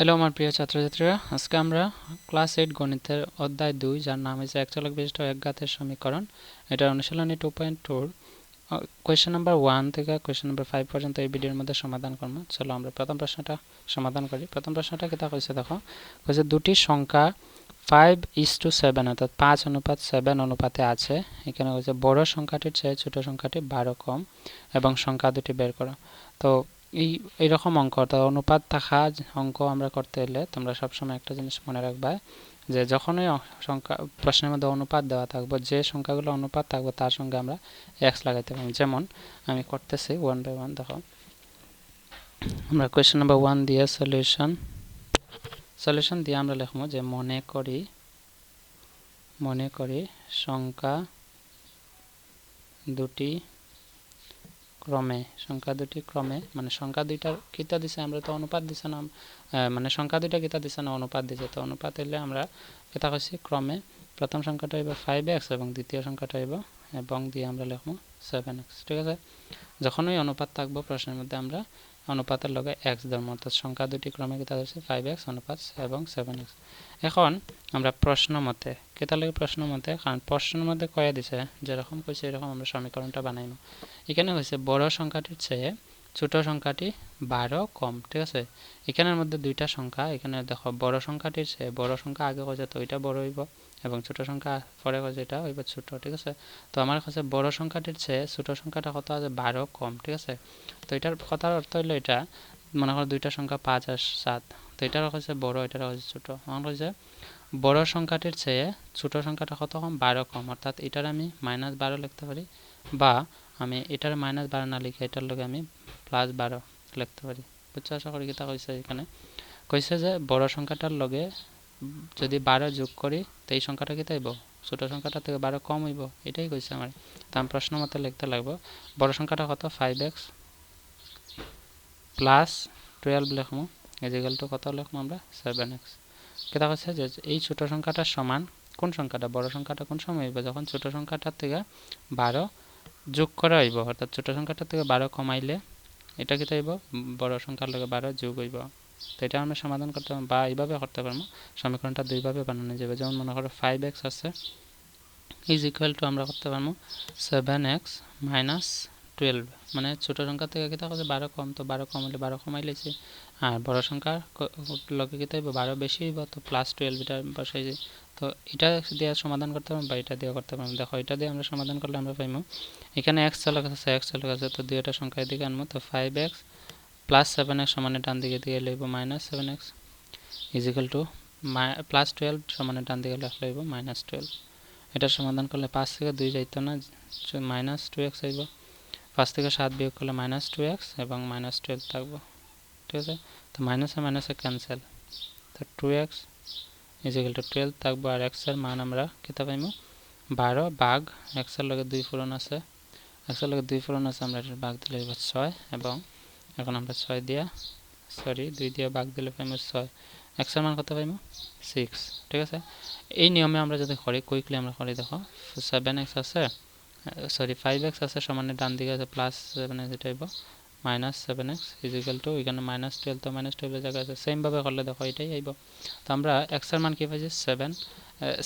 Hello আমার প্রিয় ছাত্রছাত্রীরা। আজকে আমরা ক্লাস এইট গণিতের অধ্যায় দুই, যার নাম হচ্ছে একচলক বিশিষ্ট একঘাতের সমীকরণ। এটা অনুশীলনী টু পয়েন্ট টুর কোয়েশ্চেন নাম্বার ওয়ান থেকে কোয়েশ্চেন নাম্বার ফাইভ পর্যন্ত এই ভিডিওর মধ্যে সমাধান করব। চলো আমরা প্রথম প্রশ্নটা সমাধান করি। প্রথম প্রশ্নটা কেটা কইছে দেখো। কইছে, দুটি সংখ্যা ফাইভ ইস টু সেভেন অর্থাৎ পাঁচ অনুপাত সেভেন অনুপাতে আছে। এখানে হচ্ছে বড় সংখ্যাটির চেয়ে ছোট সংখ্যাটি বারো কম, এবং সংখ্যা দুটি বের করো। তো এই, এইরকম অঙ্ক, অর্থাৎ অনুপাত থাকা অঙ্ক আমরা করতে এলে তোমরা সবসময় একটা জিনিস মনে রাখবা যে যখনই সংখ্যা, প্রশ্নের মধ্যে অনুপাত দেওয়া থাকব, যে সংখ্যাগুলো অনুপাত থাকবে তার সঙ্গে আমরা এক্স লাগাইতে পারি যেমন আমি করতেছি ওয়ান বাই ওয়ান দেখো। আমরা কোয়েশ্চেন নাম্বার ওয়ান দিয়ে সলিউশন সলিউশন দিয়ে আমরা লিখব যে মনে করি মনে করি সংখ্যা দুটি ক্রমে, সংখ্যা দুটি ক্রমে মানে সংখ্যা দুইটার কিতা দিছে আমরা তো অনুপাত দিছে না মানে সংখ্যা দুইটা কিতা দিছে না অনুপাত দিছে, তো অনুপাত হইলে আমরা কিতা কইছি ক্রমে, প্রথম সংখ্যাটা হইব ফাইভ এক্স এবং দ্বিতীয় সংখ্যাটা হইব এবং দিয়ে আমরা লিখব সেভেন এক্স ঠিক আছে? যখনই অনুপাত থাকব প্রশ্নের মধ্যে আমরা অনুপাতের লগে এক্স ধর্ম, অর্থাৎ সংখ্যা দুটি ক্রমে কিতা ধরছে ফাইভ এক্স অনুপাত এবং সেভেন এক্স এখন আমরা প্রশ্ন মতে কেতা লাগে প্রশ্ন মতে, কারণ প্রশ্নের মধ্যে কয়ে দিছে, যেরকম কইছে এরকম আমরা সমীকরণটা বানাইব এখানে হয়েছে বড় সংখ্যাটির চেয়ে ছোট সংখ্যাটি বারো কম, ঠিক আছে? এখানের মধ্যে দুইটা সংখ্যা, এখানে দেখো বড় সংখ্যাটির চেয়ে বড় সংখ্যা আগে কয়েছে তো ওইটা বড় হইব। এবং ছোট সংখ্যা পরে এটা হইব ছোট, ঠিক আছে? তো আমার কাছে বড় সংখ্যাটির চেয়ে ছোট সংখ্যাটা কত আছে? বারো কম, ঠিক আছে? তো এটার কথার অর্থ হইল এটা, মনে করো দুইটা সংখ্যা পাঁচ আর সাত, তো এটার হচ্ছে বড়, এটার হচ্ছে ছোট। আমার হচ্ছে বড় সংখ্যাটির চেয়ে ছোট সংখ্যাটা কত কম? বারো কম। অর্থাৎ এটার আমি মাইনাস বারো লিখতে পারি, বা আমি এটার মাইনাস বারো না লিখে এটার লগে আমি প্লাস বারো লিখতে পারি। বুঝছ? আশা করি কিতা কইছে এখানে? কইছে যে বড় সংখ্যাটার লগে যদি বারো যোগ করি, তো এই সংখ্যাটা কি তাইব ছোটো সংখ্যাটা থেকে বারো কম হইব, এটাই কইছে আমার। তো আমি প্রশ্ন মতে লিখতে লাগবো, বড় সংখ্যাটা কত? ফাইভ এক্স প্লাস টুয়েলভ লিখব ইজিক্যাল টু কত লিখব আমরা? সেভেন এক্স কেটা হচ্ছে যে এই ছোটো সংখ্যাটার সমান, কোন সংখ্যাটা? বড় সংখ্যাটা কোন সময় হইব? যখন ছোট সংখ্যাটার থেকে বারো যোগ করা হইব, অর্থাৎ ছোট সংখ্যাটার থেকে বারো কমাইলে, এটা কি হইব বড় সংখ্যার লগে বারো যোগ হইব। তো এটা আমরা সমাধান করতে পারব বা এইভাবে করতে পারব। সমীকরণটা দুইভাবে বানানো যাবে। যেমন মনে করো ফাইভ এক্স আছে। ইজ ইকুয়াল টু আমরা করতে পারব সেভেন এক্স মাইনাস টুয়েলভ মানে ছোটো সংখ্যা থেকে কিতা হচ্ছে বারো কম। তো বারো কম হলে বারো কমাই লেছি। আর বড় সংখ্যার লগে কিতা হইব বারো বেশি হইব। তো প্লাস টুয়েলভ এটা বসাইছি তো এটা দিয়ে সমাধান করতে পারব বা এটা দিয়ে করতে পারব? দেখো, এটা দিয়ে আমরা সমাধান করলে আমরা পাইবো এখানে এক্স চলে গেছে এক্স চলে গেছে তো দুইটা সংখ্যা এদিকে আনব। তো five X plus seven X সমানে ডান দিকে দিয়ে লইব minus seven X is equal to plus twelve সমানে ডান দিকে লেখ লইব মাইনাস টুয়েলভ এটার সমাধান করলে পাঁচ থেকে দুই যাইতো না মাইনাস টু এক্স আইব পাঁচ থেকে সাত বিয়োগ করলে মাইনাস টু এক্স এবং মাইনাস টুয়েলভ থাকব। ঠিক আছে? তো মাইনাসে মাইনাসে ক্যান্সেল তো two X is equal to twelve থাকব আর এক্সের মান আমরা কেতা পাইব বারো বাঘ এক্সের লগে দুই ফোরন আছে। এক্সের লগে দুই ফোরন আছে, আমরা এটার বাঘ দিলে ছয় এবং এখন আমরা ছয় দিয়া সরি দুই দিয়ে বাঘ দিলে পাইব ছয়। এক্সের মান কত পাইব সিক্স ঠিক আছে? এই নিয়মে আমরা যদি করি কুইকলি আমরা করি, দেখো সেভেন এক্স আছে সরি ফাইভ এক্স আছে, সমানে ডান দিকে আছে প্লাস সেভেন এক্স এটা হইব minus seven X is equal to এখানে মাইনাস টুয়েলভ তো মাইনাস টুয়েলভের জায়গায় আছে সেমভাবে করলে দেখো, এটাই আইব তো আমরা এক্সের মান কী পাইছি? সেভেন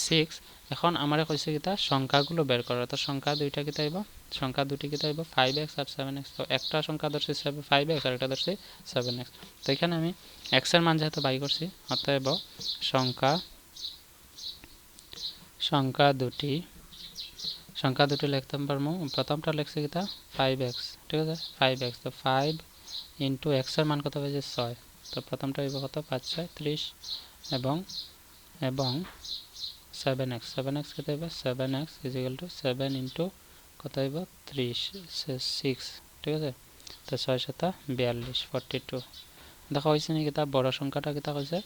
সিক্স এখন আমার কইছে কিতা সংখ্যাগুলো বের করার তো সংখ্যা দুইটা কিতা আইব সংখ্যা দুটি কিতা আইব ফাইভ এক্স আর সেভেন এক্স তো একটা সংখ্যা ধরছি ফাইভ এক্স আর একটা ধরছি সেভেন এক্স তো এখানে আমি এক্সের মান যেহেতু বাই করছি, অতএব সংখ্যা সংখ্যা দুটি সংখ্যা দুটি লিখতে পারব প্রথমটা লিখছি কিতা ফাইভ এক্স ঠিক আছে? ফাইভ এক্স তো ফাইভ ইন্টু এক্সের মান কত হয়েছে? ছয়। তো প্রথমটা হইব কত? পাঁচ, ছয়, ত্রিশ এবং এবং সেভেন এক্স সেভেন এক্স কত হইব? Seven X is equal to seven into কত হইব ত্রিশ সিক্স ঠিক আছে? তো ছয় সাতা বিয়াল্লিশ ফর্টি টু দেখা হয়েছে নাকি তা বড় সংখ্যাটা কিতা হয়েছে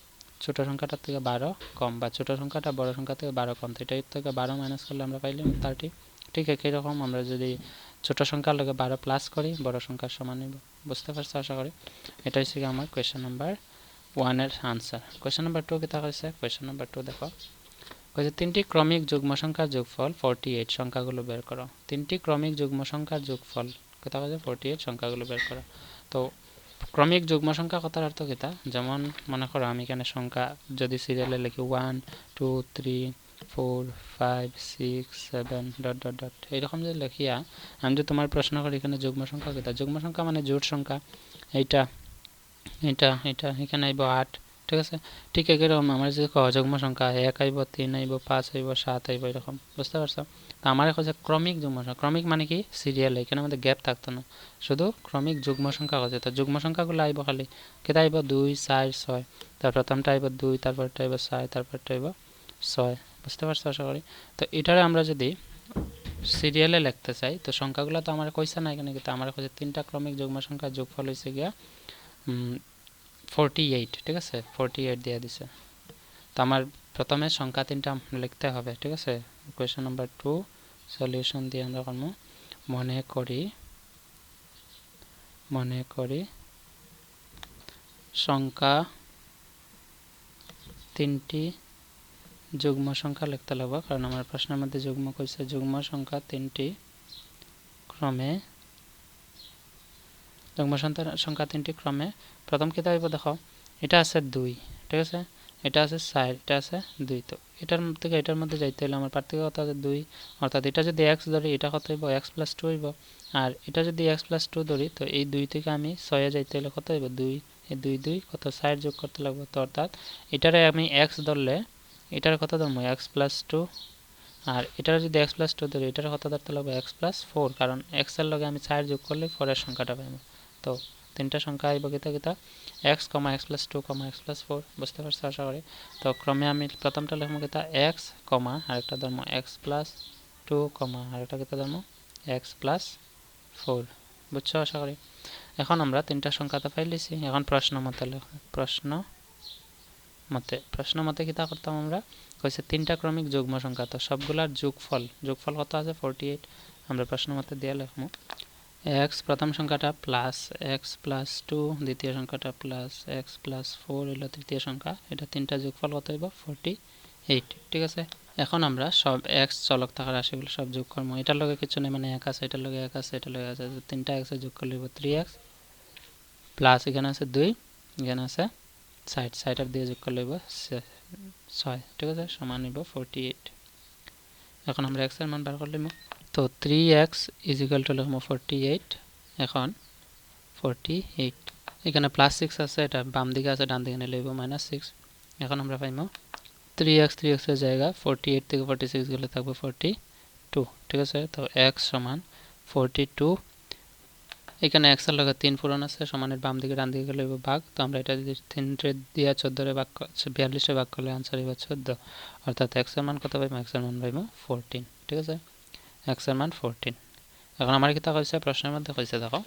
ছোটো সংখ্যাটার থেকে বারো কম বা ছোটো সংখ্যাটা বড় সংখ্যা থেকে বারো কম। তো এটার থেকে বারো মাইনাস করলে আমরা পাইলাম থার্টি ঠিক একই রকম আমরা যদি ছোটো সংখ্যার লগে বারো প্লাস করি, বড় সংখ্যার সমান বুঝতে পারছ? আশা করি। এটা হচ্ছে আমার কোয়েশ্চেন নাম্বার ওয়ানের আনসার কোয়েশ্চেন নাম্বার টু কিতা হয়েছে কোয়েশ্চেন নাম্বার টু দেখো। কয়েছে, তিনটি ক্রমিক যুগ্ম সংখ্যার যোগফল ফোরটি এইট সংখ্যাগুলো বের করো। তিনটি ক্রমিক যুগ্ম সংখ্যার যোগফল কথা কয়েছে ফোরটি এইট সংখ্যাগুলো বের করো। তো ক্রমিক যুগ্ম সংখ্যা কথার অর্থ কিতা যেমন মনে করো আমি এখানে সংখ্যা যদি সিরিয়ালে লিখি one two three four five six seven dot dot dot এইরকম যদি লিখিয়া আমি যদি তোমার প্রশ্ন করি এখানে যুগ্ম সংখ্যা কিতা যুগ্ম সংখ্যা মানে জোট সংখ্যা। এইটা এটা এটা এখানে আইব আট। ঠিক আছে? ঠিক একইরকম আমার যদি যুগ্ম সংখ্যা এক আইব, তিন আইব, পাঁচ আইব, সাত আইব, এরকম। বুঝতে পারছ? তো আমার এখন ক্রমিক যুগ্ম সংখ্যা। ক্রমিক মানে কি? সিরিয়াল এখানে আমাদের গ্যাপ থাকতো না। শুধু ক্রমিক যুগ্ম সংখ্যা কথা তো যুগ্ম সংখ্যাগুলো আইব খালি। কেটা আইব? দুই, চার, ছয়। তার প্রথমটা আইব দুই তারপরটা আইব ছয় তারপরটা আইব ছয়। বুঝতে পারছ আশা করি? তো এটারে আমরা যদি সিরিয়ালে লিখতে চাই, তো সংখ্যাগুলো তো আমার কইছে না এখানে, কিন্তু আমার কাছে তিনটা ক্রমিক যুগ্ম সংখ্যা যোগফল হয়েছে গিয়া ফোরটি এইট ঠিক আছে? ফোরটি এইট দিয়ে দিছে। তো আমার প্রথমে সংখ্যা তিনটা লিখতে হবে, ঠিক আছে? কোয়েশন নাম্বার টু সলিউশন দিয়ে আমরা করব মনে করি মনে করি সংখ্যা তিনটি যুগ্ম সংখ্যা লিখতে লাগবো কারণ আমার প্রশ্নের মধ্যে যুগ্ম কইছে যুগ্ম সংখ্যা তিনটি ক্রমে যুগ্ম সংখ্যা তিনটি ক্রমে প্রথম কি থাকবে দেখো। এটা আছে দুই, ঠিক আছে? এটা আছে চার এটা আছে দুই। তো এটার থেকে এটার মধ্যে যাইতে হলে আমার পার্থক্য কত আছে দুই। অর্থাৎ এটা যদি এক্স ধরি এটা কত হইব এক্স প্লাস টু হইব আর এটা যদি এক্স প্লাস টু ধরি তো এই দুই থেকে আমি ছয়ে যাইতে হলে কত হইব দুই। এই দুই দুই, কত সাইড যোগ করতে লাগবে। তো অর্থাৎ এটারে আমি এক্স ধরলে এটার কত ধরবো এক্স প্লাস টু আর এটার যদি এক্স প্লাস টু ধরি এটার কত ধরতে লাগবে এক্স প্লাস ফোর কারণ এক্সের লগে আমি সাইড যোগ করলে ফোরের সংখ্যাটা পাবো তো তিনটা সংখ্যা আইব কিতা কিতা X comma X plus two comma X plus four বুঝতে পারছ আশা করি? তো ক্রমে আমি প্রথমটা লিখব কিতা এক্স কমা আরেকটা ধর্ম এক্স প্লাস টু কমা আরেকটা কিতা ধর্ম এক্স প্লাস ফোর বুঝছ আশা করি? এখন আমরা তিনটা সংখ্যাতে পাইলিছি এখন প্রশ্ন মতে প্রশ্ন মতে প্রশ্ন মতে কিতা করতাম আমরা? কইছে তিনটা ক্রমিক যুগ্ম সংখ্যা, তো সবগুলার যোগফল যোগফল কত আছে? ফোরটি এইট আমরা প্রশ্ন মতে দিয়ে লিখব এক্স প্রথম সংখ্যাটা প্লাস এক্স প্লাস টু দ্বিতীয় সংখ্যাটা প্লাস এক্স প্লাস ফোর হলো তৃতীয় সংখ্যা। এটা তিনটা যোগফল কত হইব? ফোরটি এইট ঠিক আছে? এখন আমরা সব এক্স চলক থাকা রাশিগুলো সব যোগ করব। এটার লগে কিছু নেই মানে এক আছে, এটার লগে এক আছে, এটার লগে আছে। তিনটা এক্সে যোগ করলে থ্রি এক্স প্লাস এখানে আছে দুই, এখানে আছে সাইড সাইডার দিয়ে যোগ করলে ছয়। ঠিক আছে? সমান হইব ফোরটি এইট এখন আমরা এক্সের মান বার করলে তো three X is equal to লিখব ফোরটি এইট এখন ফোরটি এইট এখানে প্লাস সিক্স আছে, এটা বাম দিকে আছে, ডান দিকে লিখব মাইনাস সিক্স এখন আমরা পাইব থ্রি এক্স থ্রি এক্সের জায়গা ফোরটি এইট থেকে ফোরটি সিক্স গেলে থাকবে ফোরটি টু ঠিক আছে? তো এক্স সমান ফোরটি টু এখানে এক্সের লগে তিন পূরণ আছে, সমানের বাম দিকে ডান দিকে গেলে ভাগ। তো আমরা এটা যদি তিনটে দিয়ে চোদ্দোরে ভাগ বিয়াল্লিশে ভাগ করলে আনসার হইব চোদ্দ। অর্থাৎ এক্সের মান কত পাইব এক্সের মান পাইব ফোরটিন ঠিক আছে? এক্সের মান ফোরটিন এখন আমার কিতা কইছে? প্রশ্নের মধ্যে কইছে, দেখো।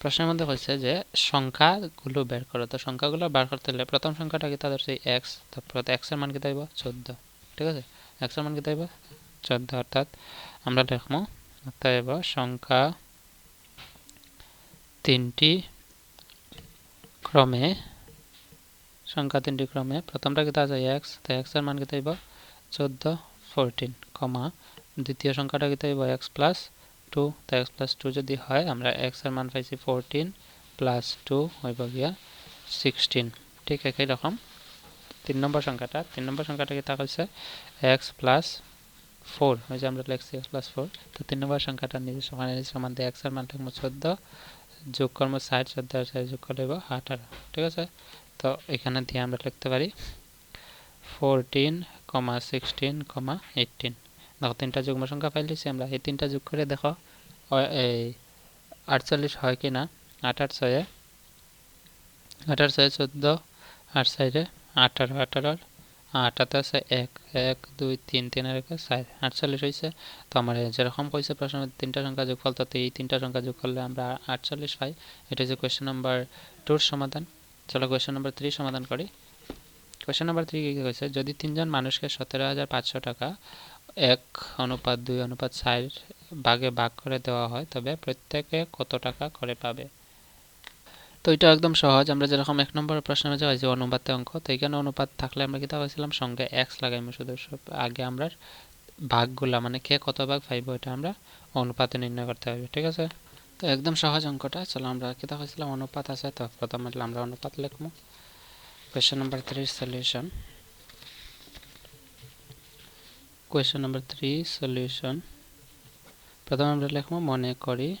প্রশ্নের মধ্যে কইছে যে, সংখ্যাগুলো বের করো। তো সংখ্যাগুলো বের করতে হলে প্রথম সংখ্যাটা কি তাদের সেই এক্স তারপর এক্সের মান কি তাইব চোদ্দ। ঠিক আছে? এক্সের মান কি তাইব চোদ্দ। অর্থাৎ আমরা দেখব অতএব সংখ্যা তিনটি ক্রমে, সংখ্যা তিনটি ক্রমে। প্রথমটা কি আছে? এক্স তো এক্সের মান কি তাইব চোদ্দ ফোরটিন কমা দ্বিতীয় সংখ্যাটা কি তাইব এক্স প্লাস টু তো এক্স প্লাস টু যদি হয়, আমরা এক্সের মান পাইছি ফোরটিন প্লাস টু হইব গিয়া সিক্সটিন ঠিক একই রকম। তিন নম্বর সংখ্যাটা, তিন নম্বর সংখ্যাটা কি তা হচ্ছে এক্স প্লাস ফোর ওই যে আমরা লিখছি এক্স প্লাস ফোর তো তিন নম্বর সংখ্যাটা নিজের সমান সমান দিয়ে এক্সের মান থাকব চোদ্দ, যোগ কর্ম ষাট, চোদ্দ আর ষাট যোগ করলে আঠারো। ঠিক আছে? তো এখানে দিয়ে আমরা লিখতে পারি fourteen comma sixteen comma eighteen দেখো, তিনটা যুগ্ম সংখ্যা পাইলিছি আমরা। এই তিনটা যোগ করে দেখো এই আটচল্লিশ হয় কি না? আট আট ছয়ে আঠার ছয় চোদ্দ, আট সাইডে আঠারো আঠারো আটাতে আছে এক এক, দুই, তিন তিনের এক চার। আটচল্লিশ হয়েছে তো আমার যেরকম কইছে প্রশ্ন, তিনটা সংখ্যা যোগফল, তাতে এই তিনটা সংখ্যা যোগ করলে আমরা আটচল্লিশ পাই। এটা হচ্ছে কোয়েশ্চেন নাম্বার টুর সমাধান। চলো কোয়েশ্চেন নাম্বার থ্রি সমাধান করি। কোয়েশ্চেন নাম্বার থ্রি কী কী যদি তিনজন মানুষকে সতেরো হাজার পাঁচশো টাকা এক অনুপাত, দুই অনুপাত, চার ভাগে ভাগ করে দেওয়া হয়, তবে প্রত্যেকে কত টাকা করে পাবে? তো এটা একদম সহজ। আমরা যেরকম এক নম্বর প্রশ্ন যে হয় যে অনুপাতে অঙ্ক, তো এখানে অনুপাত থাকলে আমরা কিতা হয়েছিলাম? সঙ্গে এক্স লাগাইমু শুধু। আগে আমরা ভাগগুলা মানে কে কত ভাগ পাইব, এটা আমরা অনুপাতে নির্ণয় করতে হবে ঠিক আছে? তো একদম সহজ অঙ্কটা। চলো আমরা কিতা কইছিলাম অনুপাত আছে, তো প্রথমে আমরা অনুপাত লিখব question number three solution question number three solution প্রথমে আমরা লিখব, মনে করি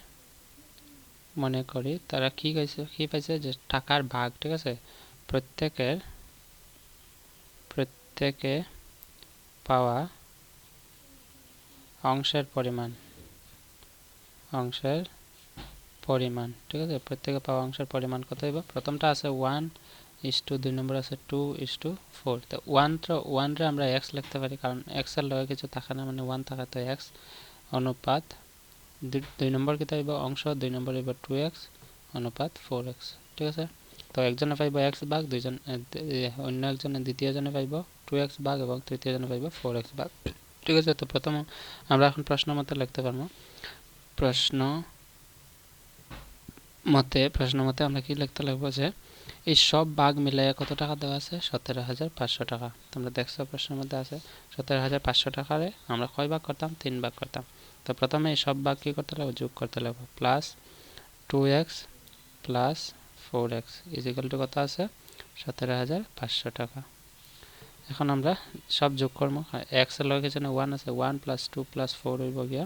মনে করি, তারা কি গাইছে, কি পাইছে, যে টাকার ভাগ, ঠিক আছে? প্রত্যেকের, প্রত্যেকে পাওয়া অংশের পরিমাণ অংশের পরিমাণ, ঠিক আছে? প্রত্যেকে পাওয়া অংশের পরিমাণ কত হইব? প্রথমটা আছে ওয়ান ইস টু দুই নম্বর আছে টু ইস টু ফোর তো ওয়ানটা ওয়ানরে আমরা এক্স লিখতে পারি, কারণ এক্সের লগে কিছু থাকে না মানে ওয়ান থাকে তো এক্স অনুপাত দুই নম্বর কিতা হইব অংশ, দুই নম্বর হইব টু এক্স অনুপাত ফোর এক্স ঠিক আছে? তো একজনে পাইব এক্স ভাগ, দুইজন অন্য একজনে দ্বিতীয়জনে পাইব টু এক্স ভাগ এবং তৃতীয়জনে পাইব ফোর এক্স ভাগ, ঠিক আছে? তো প্রথম আমরা এখন প্রশ্ন মতে লিখতে পারব। প্রশ্ন মতে প্রশ্ন মতে আমরা কি লিখতে লাগবো যে এই সব বাঘ মিলাইয়া কত টাকা দেওয়া আছে? সতেরো হাজার পাঁচশো টাকা। তোমরা দেখছ প্রশ্নের মধ্যে আছে, সতেরো হাজার পাঁচশো টাকারে আমরা কয় ভাগ করতাম? তিন ভাগ করতাম। তো প্রথমে এই সব ভাগ কী করতে লাগবে? যোগ করতে লাগবে। Plus two x plus four x is equal to কত আছে? সতেরো হাজার পাঁচশো টাকা। এখন আমরা সব যোগ করব। এক্সের লগে যেন ওয়ান আছে one plus two plus four হইব গিয়া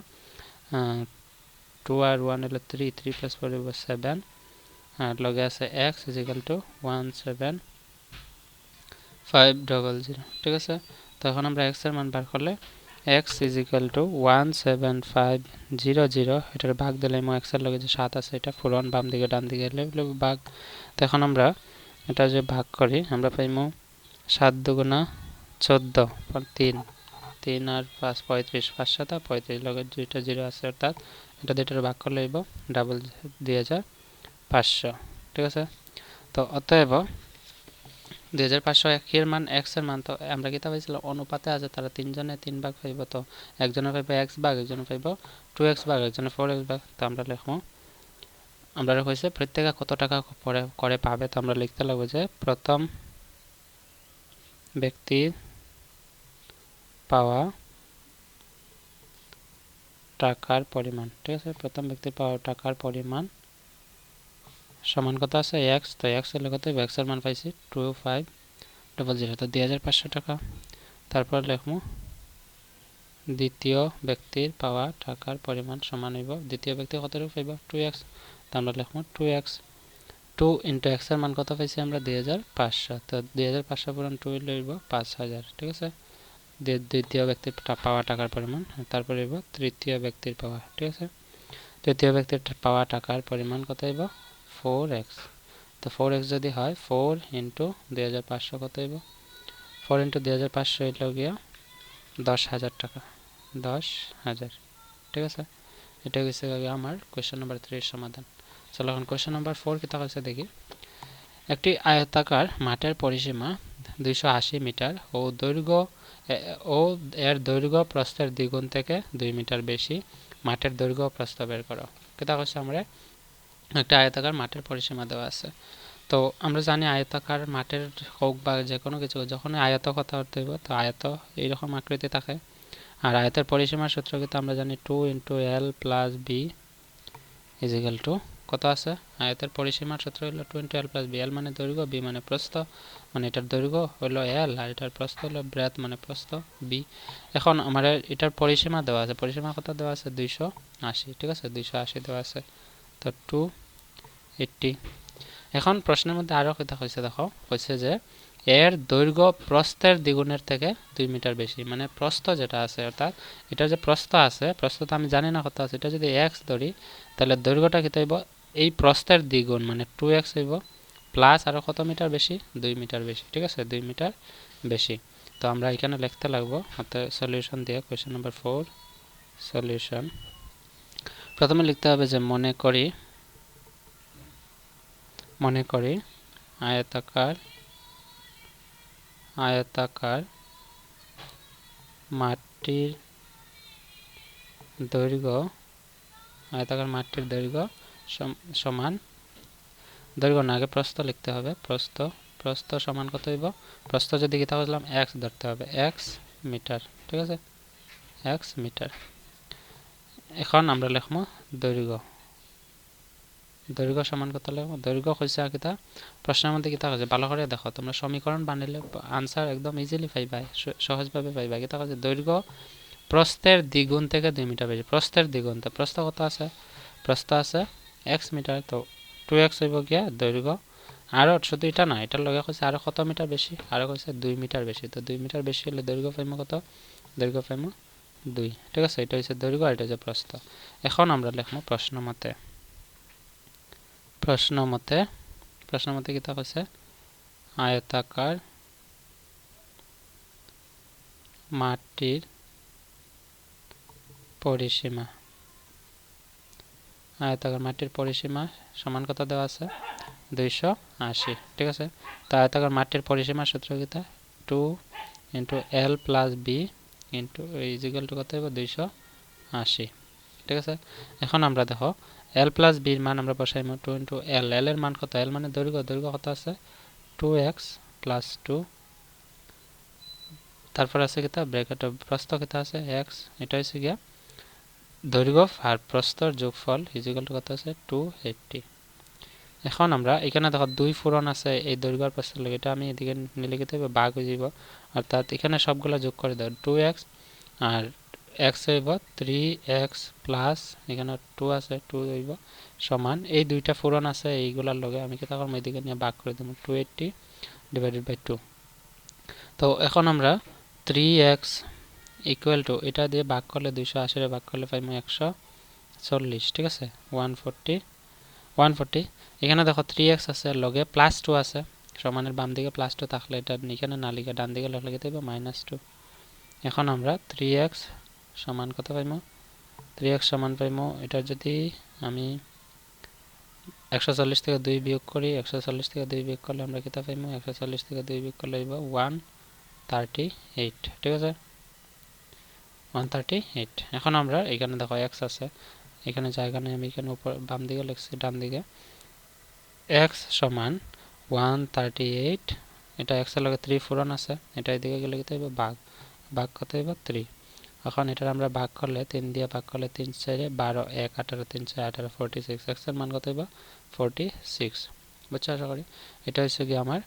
টু আর ওয়ান হলো থ্রি থ্রি প্লাস ফোর হইব সেভেন আর লগে আছে x is equal to one seven five double zero ঠিক আছে? তো এখন আমরা এক্সের মান বার করলে x is equal to one seven five zero zero এটার ভাগ দিলে মো এক্সের লগে যে সাত আছে, এটা ফুরন বাম দিকে, ডান দিকে ভাগ। তো এখন আমরা এটা যে ভাগ করি, আমরা পাইমো সাত দুগুণা চোদ্দ তিন। তিন আর পাঁচ, পঁয়ত্রিশ, পাঁচ সাত পঁয়ত্রিশ লগে দুইটা জিরো আছে, অর্থাৎ এটা দুইটার ভাগ করলে ডাবল দুই হাজার পাঁচশো, ঠিক আছে? তো অতএব দুই হাজার পাঁচশো একের মান এক্সের মান, তো আমরা কিতা পাইছিলাম অনুপাতে আছে তারা তিনজনে তিন ভাগ পাইব তো একজনে পাইব এক্স ভাগ, একজনে পাইব টু এক্স ভাগ, একজনে ফোর এক্স ভাগ, তো আমরা লিখব। আমরা হয়েছে প্রত্যেকে কত টাকা পরে করে পাবে, তো আমরা লিখতে লাগবো যে প্রথম ব্যক্তির পাওয়া টাকার পরিমাণ, ঠিক আছে? প্রথম ব্যক্তির পাওয়া টাকার পরিমাণ সমান কত আছে? এক্স তো এক্স হলে কত এক্সের মান পাইছি টু ফাইভ ডবল জিরো তো দুই হাজার পাঁচশো টাকা। তারপর লিখব, দ্বিতীয় ব্যক্তির পাওয়া টাকার পরিমাণ সমান হইব। দ্বিতীয় ব্যক্তি কত রূপ পাইব? টু এক্স তো আমরা লিখব টু এক্স টু ইন্টু এক্সের মান কত পাইছি আমরা? দুই হাজার পাঁচশো। তো দুই হাজার পাঁচশো পূরণ টু লইব পাঁচ হাজার, ঠিক আছে? দ্বিতীয় ব্যক্তির পাওয়া টাকার পরিমাণ, তারপরে হইব তৃতীয় ব্যক্তির পাওয়া, ঠিক আছে? তৃতীয় ব্যক্তির পাওয়া টাকার পরিমাণ কত হইব? ফোর এক্স তো ফোর এক্স যদি হয় ফোর ইন্টু দুই হাজার পাঁচশো কত হইব? ফোর ইন্টু দুই হাজার পাঁচশো হইল গিয়া দশ হাজার টাকা। দশ হাজার। ঠিক আছে? এটা হচ্ছে আমার কোয়েশ্চেন নাম্বার থ্রির সমাধান। চলো এখন কোয়েশ্চেন নাম্বার ফোর কী হচ্ছে দেখি। একটি আয়তাকার মাঠের পরিসীমা দুইশো আশি মিটার ও দৈর্ঘ্য ও এর দৈর্ঘ্য প্রস্থের দ্বিগুণ থেকে দুই মিটার বেশি। মাঠের দৈর্ঘ্য প্রস্থ বের করো। কেতা হচ্ছে আমরা? একটা আয়তাকার মাঠের পরিসীমা দেওয়া আছে। তো আমরা জানি আয়তাকার মাঠের হোক বা যে কোনো কিছু যখন আয়ত কথা হতে হইব, তো আয়ত এইরকম আকৃতি থাকে। আর আয়তের পরিসীমার সূত্র কিন্তু আমরা জানি two into l plus b is equal to কত আছে? আয়তের পরিসীমার সূত্র হলো two into l plus b l মানে দৈর্ঘ্য বি মানে প্রস্থ। মানে এটার দৈর্ঘ্য হলো এল আর এটার প্রস্থ হলো ব্রেথ মানে প্রস্থ বি এখন আমার এটার পরিসীমা দেওয়া আছে, পরিসীমা কত দেওয়া আছে? দুইশো আশি, ঠিক আছে? দুইশো আশি দেওয়া আছে। তো টু এইটটি। এখন প্রশ্নের মধ্যে আরও কথা হয়েছে দেখো হয়েছে যে এর দৈর্ঘ্য প্রস্থের দ্বিগুণের থেকে দুই মিটার বেশি মানে প্রস্থ যেটা আছে অর্থাৎ এটা যে প্রস্থ আছে প্রস্থ তো আমি জানি না কত আছে এটা যদি এক্স ধরি তাহলে দৈর্ঘ্যটা কী হইব এই প্রস্থের দ্বিগুণ মানে টু এক্স হইব প্লাস আরও কত মিটার বেশি দুই মিটার বেশি ঠিক আছে, দুই মিটার বেশি তো আমরা এখানে লিখতে লাগবো, হাতে সলিউশন দিয়ে কোয়েশ্চেন নাম্বার ফোর সলিউশন প্রথমে লিখতে হবে যে, মনে করি মনে করি, আয়তাকার আয়তাকার মাটির দৈর্ঘ্য, আয়তাকার মাটির দৈর্ঘ্য সমান, দৈর্ঘ্য না, আগে প্রস্থ লিখতে হবে, প্রস্থ প্রস্থ সমান কত হইব? প্রস্থ যদি কি তাহলে এক্স ধরতে হবে এক্স মিটার, ঠিক আছে? X metre. এখন আমরা লিখব দৈর্ঘ্য। দৈর্ঘ্য সমান কত লিখব দৈর্ঘ্য হয়েছে কিতা প্রশ্নের মধ্যে কিতা হয়েছে ভালো করে দেখো তোমরা সমীকরণ বানাইলে আনসার একদম ইজিলি পাইবা সহজভাবে পাইবা কিতা হয়েছে দৈর্ঘ্য প্রস্থের দ্বিগুণ থেকে দুই মিটার বেশি প্রস্থের দ্বিগুণ। তো প্রস্থ কত আছে? প্রস্থ আছে এক্স মিটার তো টু এক্স হইব গিয়া দৈর্ঘ্য আরও শুধু এটা না এটার লগে কৈছে আরও কত মিটার বেশি আরও কৈছে দুই মিটার বেশি তো দুই মিটার বেশি হলে দৈর্ঘ্য পাইম কত? দৈর্ঘ্য পাইম দুই। ঠিক আছে এটা হচ্ছে দৈর্ঘ্য আর এটা হচ্ছে প্রস্থ এখন আমরা লিখব প্রশ্ন মতে। প্রশ্ন মতে প্রশ্ন মতে আয়তাকার মাটির পরিসীমা। আয়তাকার মাটির পরিসীমা সমান কত দেওয়া আছে? দুইশো আশি, ঠিক আছে? তো আয়তাকার মাটির পরিসীমার সূত্র কিতা two into l plus b into is equal to কত দুইশো আশি, ঠিক আছে? এখন আমরা দেখো এল প্লাস বির মান আমরা বসাইম টু ইন্টু এল এল এর মান কত? এল মানে দৈর্ঘ্য দৈর্ঘ্য কত আছে? টু এক্স প্লাস টু তারপর আছে কিতা ব্রেকেট প্রস্থ কিতা আছে? এক্স এটা হচ্ছে গিয়া দৈর্ঘ্য আর প্রস্তর যোগফল ইজিক্যাল টু কত আছে? টু এইটটি এখন আমরা, এখানে দেখো দুই ফুরন আছে এই দৈর্ঘ্য প্রস্তর লাগে। এটা আমি এদিকে নিলিখিত হবে বাঘ হয়ে যাব। অর্থাৎ এখানে সবগুলো যোগ করে দেব টু এক্স আর এক্স হইব, থ্রি এক্স প্লাস, এখানে টু আছে, টু হইব সমান। এই দুইটা ফুরন আছে, এইগুলার লগে আমি কেটা করব এদিকে নিয়ে বাঘ করে দেবো two eighty divided by two তো এখন আমরা থ্রি এক্স ইকুয়াল টু এটা দিয়ে ভাগ করলে দুইশো আশিরে ভাগ করলে পাইমো একশো চল্লিশ, ঠিক আছে? One forty one forty. এখানে দেখো থ্রি এক্স আছে লগে প্লাস টু আছে, সমানের বাম দিকে প্লাস টু থাকলে এটা এখানে না ডান দিকে লিখে দেবে, মাইনাস টু। এখন আমরা থ্রি এক্স সমান কত পাইমো? থ্রি এক্স সমান পাইমো। এটা যদি আমি একশো চল্লিশ থেকে দুই বিয়োগ করি, একশো চল্লিশ থেকে দুই বিয়োগ করলে আমরা কিতা পাইমো? একশো চল্লিশ থেকে দুই বিয়োগ করলে ওয়ান থার্টি এইট ঠিক আছে? ওয়ান থার্টি এইট এখন আমরা এখানে দেখো এক্স আছে। এখানে জায়গা নেই, আমি এখানে উপর, বাম দিকে লিখছি, ডান দিকে। এক্স সমান ওয়ান থার্টি এইট এটা এক্সের লগে থ্রি ফোরন আছে। এটা এদিকে গেলে কি হইব? বাঘ। বাঘ কত হইব? থ্রি এখন এটা আমরা ভাগ করলে তিন দিয়ে ভাগ করলে তিন চারে বারো, এক, আঠারো, তিন, চার, আঠারো ফোরটি সিক্স এক্সের মান কত হইব? ফোরটি সিক্স বুঝছ? আশা করি। এটা হচ্ছে কি আমার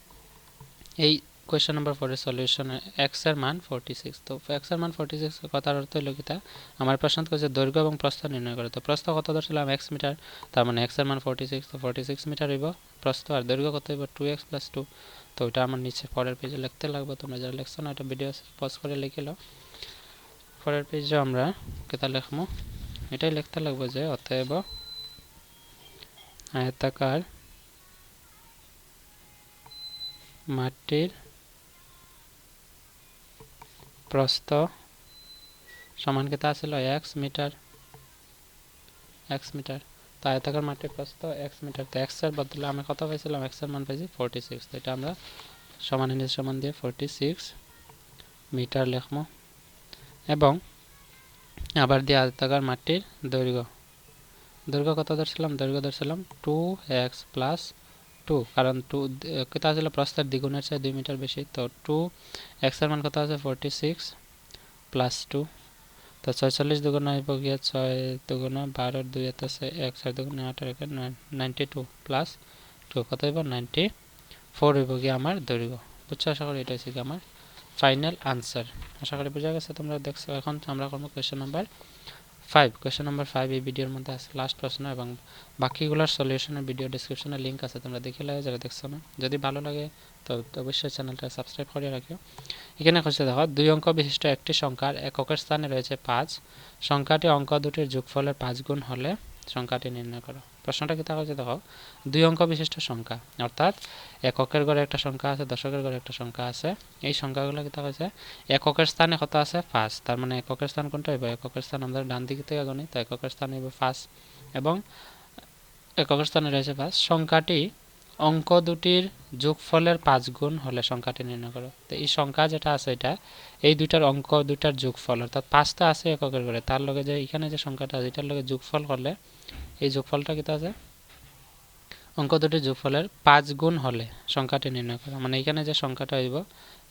এই কোয়েশ্চেন নাম্বার ফোরের সলিউশন এক্সের মান ফোরটি সিক্স তো এক্সের মান ফোরটি সিক্স কথার অর্থ হলো কিতা আমার প্রশ্ন করছে দৈর্ঘ্য এবং প্রস্থ নির্ণয় করে। তো প্রস্থ কত ধরছিলাম? X metre. তার মানে এক্সের মান ফোরটি সিক্স তো ফোরটি সিক্স মিটার হইব প্রস্থ আর দৈর্ঘ্য কত হইব? টু এক্স প্লাস টু তো ওইটা আমার নিচে পরের পেজে লিখতে লাগবে। তোমরা যারা লিখছো না এটা ভিডিও পজ করে লিখে লো পরের পেজে আমরা কেতা লিখব এটাই লিখতে লাগবে যে অতএব আয়তাকার মাটির প্রস্থ সমান কেতা আছিল? X metre. X metre. তো আয়তাকার মাটির প্রস্থ এক্স মিটার। তো এক্সের বদলে আমি কত পাইছিলাম? এক্সের মান পাইছি ফোরটি সিক্স তো এটা আমরা সমান সমান দিয়ে ফোরটি সিক্স মিটার লিখব এবং আবার দিয়ে আয়তাকার মাটির দৈর্ঘ্য। দৈর্ঘ্য কত ধরছিলাম? দৈর্ঘ্য ধরছিলাম টু এক্স প্লাস টু কারণ টু কত ছিল প্রস্তের দ্বিগুণের চেয়ে দুই মিটার বেশি। তো টু এক্সের মান কত আছে? ফোরটি সিক্স প্লাস টু তো ছয়চল্লিশ দুগুণ হইব গিয়ে ছয় দুগুণ বারোর দুই এত আছে এক ছয় দুগুণ আট আর নাইনটি টু প্লাস টু কত হইব? নাইনটি ফোর হইব গিয়ে আমার দৈর্ঘ্য। বুঝছ? আশা করি এটা হচ্ছে আমার ফাইনাল আনসার। আশা করি বোঝা গেছে, তোমরা দেখছ এখন আমরা করব question number five question number five এই ভিডিওর মধ্যে আছে লাস্ট প্রশ্ন এবং বাকিগুলোর সলিউশনের ভিডিও ডিসক্রিপশনে লিঙ্ক আছে, তোমরা দেখে লাগে যারা দেখছ না। যদি ভালো লাগে, তো অবশ্যই চ্যানেলটা সাবস্ক্রাইব করে রাখিও। এখানে খুঁজতে দেখো, দুই অঙ্ক বিশিষ্ট একটি সংখ্যার এককের স্থানে রয়েছে পাঁচ। সংখ্যাটি অঙ্ক দুটির যোগফলের পাঁচ গুণ হলে সংখ্যাটি নির্ণয় করো। প্রশ্নটা কি হচ্ছে দেখো, দুই অঙ্ক বিশিষ্ট সংখ্যা, অর্থাৎ এককের ঘরে একটা সংখ্যা আছে, দশকের ঘরে একটা সংখ্যা আছে, এই সংখ্যাগুলো কি হচ্ছে এককের স্থানে কত আছে? ফার্স্ট তার মানে এককের স্থান কোনটা হইব? এককের স্থান আমাদের ডান দিকে থেকে গণি তো এককের স্থান হইব ফার্স্ট এবং এককের স্থানে রয়েছে ফার্স্ট সংখ্যাটি অঙ্ক দুটির যোগফলের পাঁচ গুণ হলে সংখ্যাটি নির্ণয় করো। তো এই সংখ্যা যেটা আছে এটা, এই দুইটার অঙ্ক দুইটার যোগফল, অর্থাৎ পাঁচটা আছে এককের ঘরে তার লগে যে এখানে যে সংখ্যাটা আছে, এটার লগে যোগফল করলে, এই যোগফলটা কিতা আছে? অঙ্ক দুটির যোগফলের পাঁচ গুণ হলে সংখ্যাটি নির্ণয় করা। মানে এখানে যে সংখ্যাটা হইব,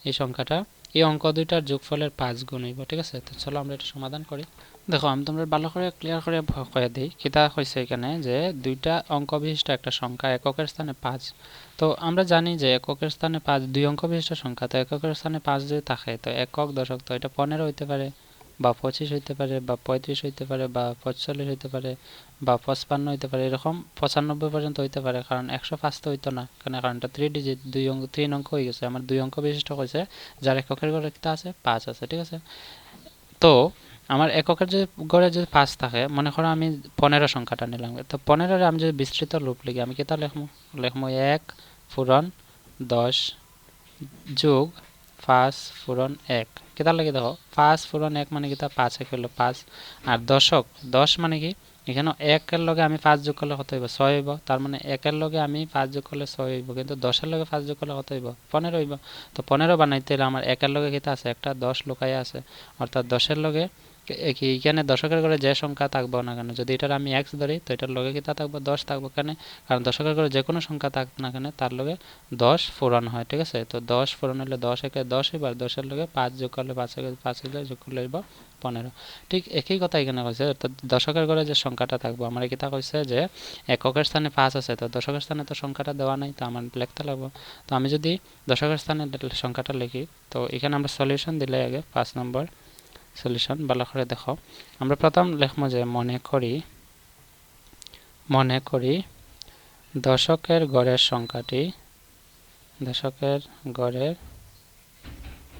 এই সংখ্যাটা, এই অঙ্ক দুইটার যোগফলের পাঁচ গুণ হইব, ঠিক আছে? তো চলো আমরা এটা সমাধান করি। দেখো, আমি তোমরা ভালো করে ক্লিয়ার করে কয়ে দিই। কিতা হয়েছে এখানে যে, দুইটা অঙ্ক বিশিষ্ট একটা সংখ্যা এককের স্থানে পাঁচ। তো আমরা জানি যে, এককের স্থানে পাঁচ, দুই অঙ্ক বিশিষ্ট সংখ্যা, তো এককের স্থানে পাঁচ যদি থাকে, তো একক দশক, তো এটা পনেরো হইতে পারে, বা পঁচিশ হইতে পারে, বা পঁয়ত্রিশ হইতে পারে, বা পঁয়তাল্লিশ হইতে পারে, বা পঁচপান্ন হইতে পারে, এরকম পঁচানব্বই পর্যন্ত হইতে পারে, কারণ একশো পাঁচ তো হইতো না। কারণ এটা থ্রি ডিজিট দুই অঙ্ক তিন অঙ্ক হয়ে গেছে। আমার দুই অঙ্ক বিশিষ্ট হয়েছে যার এককের ঘরে কিতা আছে? পাঁচ আছে, ঠিক আছে? তো আমার এককের যদি গড়ে যদি পাঁচ থাকে, মনে করো আমি পনেরো সংখ্যাটা নিলাম। তো পনেরোর আমি যদি বিস্তৃত রূপ লিখি, আমি কেতা লেখমু? লেখমু এক ফুরন দশ যোগ পাঁচ ফুরন এক। কেতা লাগে দেখো? পাঁচ ফুরন এক মানে কিতা পাঁচ এক হলো পাঁচ। আর দশক, দশ মানে কি? এখানে একের লগে আমি পাঁচ যোগ করলে কত হইব? ছয় হইব। তার মানে একের লগে আমি পাঁচ যোগ করলে ছয় হইব, কিন্তু দশের লগে পাঁচ যোগ করলে কত হইব? পনেরো হইব। তো পনেরো বানাইতে হলে আমার একের লগে কিতা আছে? একটা দশ লোকাই আছে। অর্থাৎ দশের লগে এখানে দশকের ঘরে যে সংখ্যা থাকব না কেন? যদি এটার আমি এক্স ধরি, তো এটার লগে কিতা থাকব? দশ থাকব কেন? কারণ দশকের ঘরে যে কোনো সংখ্যা থাক না কেন, তার লগে দশ ফোরন হয়, ঠিক আছে? তো দশ ফোরন হলে দশ একে দশ, এবার দশের লগে পাঁচ যোগ করলে পাঁচ একে পাঁচ হলে যোগ করলে হইব পনেরো। ঠিক একই কথা এখানে কইছে, অর্থাৎ দশকের ঘরে যে সংখ্যাটা থাকব, আমার কিতা কইছে যে এককের স্থানে পাঁচ আছে, তো দশকের স্থানে তো সংখ্যাটা দেওয়া নাই, তো আমার লিখতে লাগবো। তো আমি যদি দশকের স্থানে সংখ্যাটা লিখি, তো এখানে আমরা সলিউশন দিলে আগে পাঁচ নম্বর সলিউশন ভালো করে দেখো। আমরা প্রথম লিখব যে, মনে করি মনে করি দশকের গড়ের সংখ্যাটি, দশকের গড়ের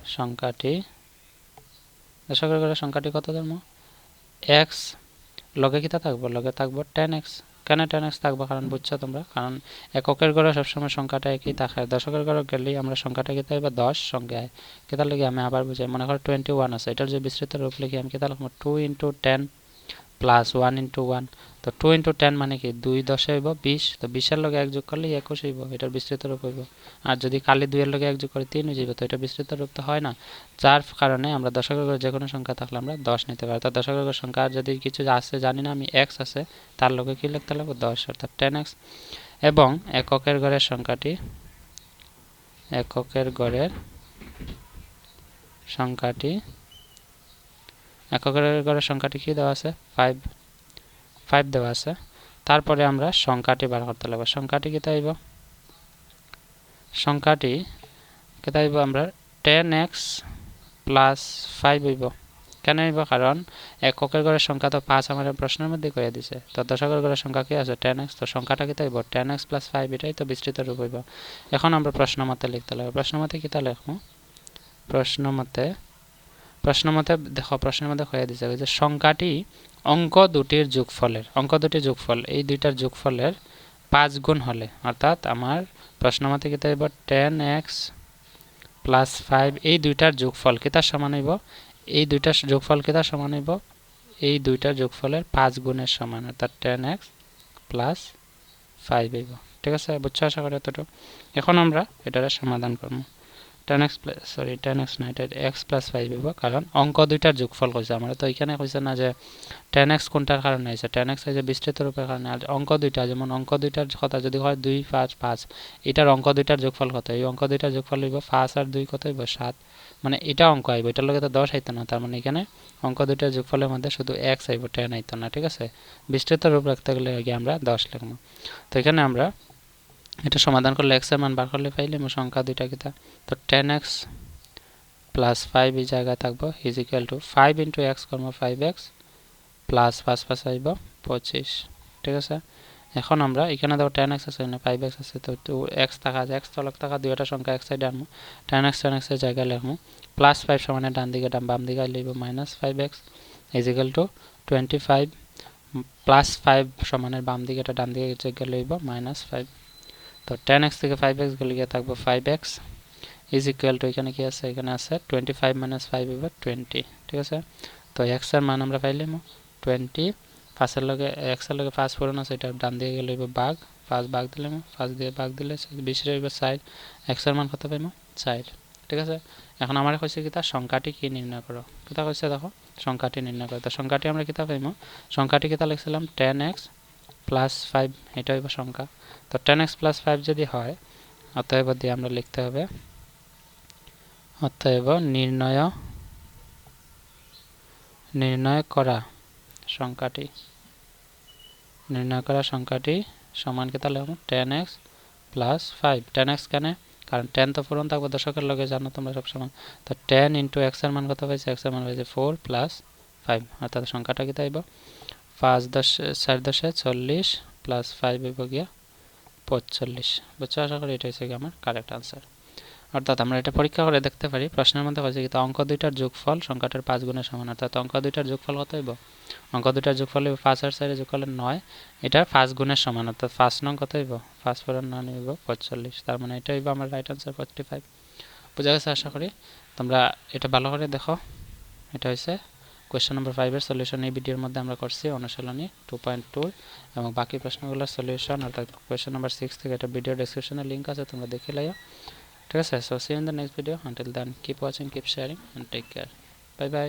সংখ্যাটি, দশকের গড়ের সংখ্যাটি কত ধর্ম? এক্স লগে কিতা থাকব? লগে থাকব টেন এক্স কেন টেন থাকবে? কারণ বুঝছ তোমরা? কারণ এককের ঘরে সবসময় সংখ্যাটা একই থাকে। দশকের ঘরে গেলেই আমরা সংখ্যাটা কী বা দশ সংখ্যায় কেতাল লিখি আমি আবার বুঝাই। মনে করো টোয়েন্টি ওয়ান আছে। এটার যে বিস্তৃত রূপ লিখি আমি কেতাল লিখব two into ten plus one into one তো টু ইন্টু টেন মানে কি? দুই দশে হইব, বিশ। তো বিশের লগে এক যোগ করলে একুশ হইব, এটার বিস্তৃত রূপ হইব। আর যদি কালি দুইয়ের লগে এক যোগ করে তিন হয়ে যাবে তো এটা বিস্তৃত রূপ তো হয় না। যার কারণে আমরা দশকের যে কোনো সংখ্যা থাকলে আমরা দশ নিতে পারি। তো দশকের সংখ্যা যদি কিছু আছে, জানি না আমি এক্স আছে, তার লগে কী লিখতে লাগবে? দশ, অর্থাৎ টেন এক্স এবং এককের ঘরের সংখ্যাটি, এককের গড়ের সংখ্যাটি, এককের গড়ের সংখ্যাটি কি দেওয়া আছে? ফাইভ ফাইভ দেওয়া আছে। তারপরে আমরা সংখ্যাটি বার করতে লাগবে। সংখ্যাটি কি তাইব সংখ্যাটি কে তাইব আমরা টেন এক্স প্লাস ফাইভ হইব। কেন হইব? কারণ এককের ঘরের সংখ্যা তো পাঁচ আমার প্রশ্নের মধ্যে করে দিছে। তো দশকের ঘরের সংখ্যা কি আছে? টেন এক্স তো সংখ্যাটা কি তাইব টেন এক্স প্লাস ফাইভ এটাই তো বিস্তৃত রূপ হইব। এখন আমরা প্রশ্ন মতে লিখতে লাগবে। প্রশ্ন মতে কিতা লিখব? প্রশ্ন মতে প্রশ্ন মতে দেখো, প্রশ্নের মধ্যে হয়ে দিছে যে সংখ্যাটি অঙ্ক দুটির যোগফলের, অঙ্ক দুটির যোগফল, এই দুইটার যোগফলের পাঁচ গুণ হলে, অর্থাৎ আমার প্রশ্ন মতে কী হইব টেন এক্স প্লাস ফাইভ এই দুইটার যোগফল কেতার সমান হইব? এই দুইটার যোগফল কেতার সমান হইব? এই দুইটার যোগফলের পাঁচ গুণের সমান, অর্থাৎ টেন এক্স প্লাস ফাইভ হইব। ঠিক আছে, বুঝছ আশা করি এতটুকু? এখন আমরা এটার সমাধান করব। Ten x plus sorry ten x নাই এক্স প্লাস ফাইভ হইব কারণ অঙ্ক দুইটার যোগফল কৈছে আমরা তো এখানে কৈছে না যে টেন এক্স কোনটার কারণে আছে টেন এক্স হয়েছে বিস্তৃত রূপের কারণে আর অঙ্ক দুইটা, যেমন অঙ্ক দুইটার কথা যদি হয় দুই, পাঁচ পাঁচ এটার অঙ্ক দুইটার যোগফল কত? এই অঙ্ক দুইটার যোগফল হইব পাঁচ আর দুই কত হইব সাত। মানে এটা অঙ্ক আইব এটার লগে তো দশ আইতো না? তার মানে এখানে অঙ্ক দুইটার যোগফলের মধ্যে শুধু এক্স আইব টেন আইতো না? ঠিক আছে? বিস্তৃত রূপ রাখতে গেলে আগে আমরা দশ লিখব। তো এখানে আমরা এটা সমাধান করলে এক্সের মান বার করলে পাইলে সংখ্যা দুইটা কিতা তো? টেন এক্স প্লাস ফাইভ এই জায়গায় থাকব is equal to five into x কর্ম ফাইভ এক্স প্লাস পাঁচ পাঁচ আসব পঁচিশ। ঠিক আছে? এখন আমরা এখানে দেখো টেন এক্স আছে না ফাইভ এক্স আছে, তো টু এক্স থাকা আছে এক্স তলক থাকা দুইটা সংখ্যা এক সাইডে আনব। টেন এক্স টেন এক্সের জায়গায় লিখব প্লাস ফাইভ সমানে ডান দিকে ডান বাম দিকে লিখব minus five x is equal to twenty five plus five সমানের বাম দিকে এটা ডান দিকে জায়গায় লিখব মাইনাস ফাইভ তো টেন এক্স থেকে ফাইভ এক্স গেলে গিয়ে থাকব five x is equal to এখানে কি আছে? এখানে আছে টোয়েন্টি ফাইভ মাইনাস ফাইভ এবার টোয়েন্টি ঠিক আছে? তো এক্সের মান আমরা পাইলাম টোয়েন্টি পাঁচের লগে এক্সের লগে পাঁচ পূরণ আছে, এটা ডান দিকে গেলে বাঘ পাঁচ বাঘ দিলাম পাঁচ দিয়ে বাঘ দিলে বিশ রইব সাইড এক্সের মান কত পাইম সাইড ঠিক আছে? এখন আমার কইছে কি, তার সংখ্যাটি কি নির্ণয় করো? কিতা কইছে দেখো? সংখ্যাটি নির্ণয় করো। তো সংখ্যাটি আমরা কিতা পাইম? সংখ্যাটি কিতা লিখছিলাম? টেন এক্স প্লাস ফাইভ এটা হইব সংখ্যা। তো টেন এক্স প্লাস ফাইভ যদি হয়, অতএব দিয়ে আমরা লিখতে হবে, অতএব নির্ণয় নির্ণয় করা সংখ্যাটি, নির্ণয় করা সংখ্যাটি সমান কি তাহলে ten x plus five ten x কেন? কারণ টেন তো পূরণ থাকবে, দশকের লগে জানো তোমরা সব সময় তো টেন ইন্টু এক্সের মান কত পাইছে? এক্সের মান পাইছে ফোর প্লাস ফাইভ অর্থাৎ সংখ্যাটা কি তাইব? পাঁচ দশ, চার দশে চল্লিশ প্লাস ফাইভ হইব গিয়া পঁচল্লিশ বুঝছ? আশা করি এটা হচ্ছে আমার কারেক্ট আনসার অর্থাৎ আমরা এটা পরীক্ষা করে দেখতে পারি, প্রশ্নের মধ্যে হয়েছে কি অঙ্ক দুইটার যোগফল সংখ্যাটার পাঁচ গুণের সমান। অর্থাৎ অঙ্ক দুইটার যোগফল কত হইব? অঙ্ক দুইটার যোগফল হইব পাঁচ আর চারে যোগফল নয়। এটা পাঁচ গুণের সমান, অর্থাৎ ফার্স্ট নং কত হইব? পাঁচ পরের নয় হইব পঁয়তাল্লিশ। তার মানে এটা হইব আমার রাইট আনসার ফোর্টি ফাইভ বোঝা গেছে? আশা করি। তোমরা এটা ভালো করে দেখো। এটা হয়েছে কোয়েশ্চেন নম্বর ফাইভের সলিউশন এই ভিডিওর মধ্যে আমরা করছি অনুশীলনী টু পয়েন্ট টু এবং বাকি প্রশ্নগুলোর সলিউশন অর্থাৎ কোয়েশ্চেন নম্বর সিক্স থেকে একটা ভিডিও ডিসক্রিপশনে লিঙ্ক আছে, তোমরা দেখে লাইও। ঠিক আছে? So see in the next video until then keep watching keep sharing and take care bye bye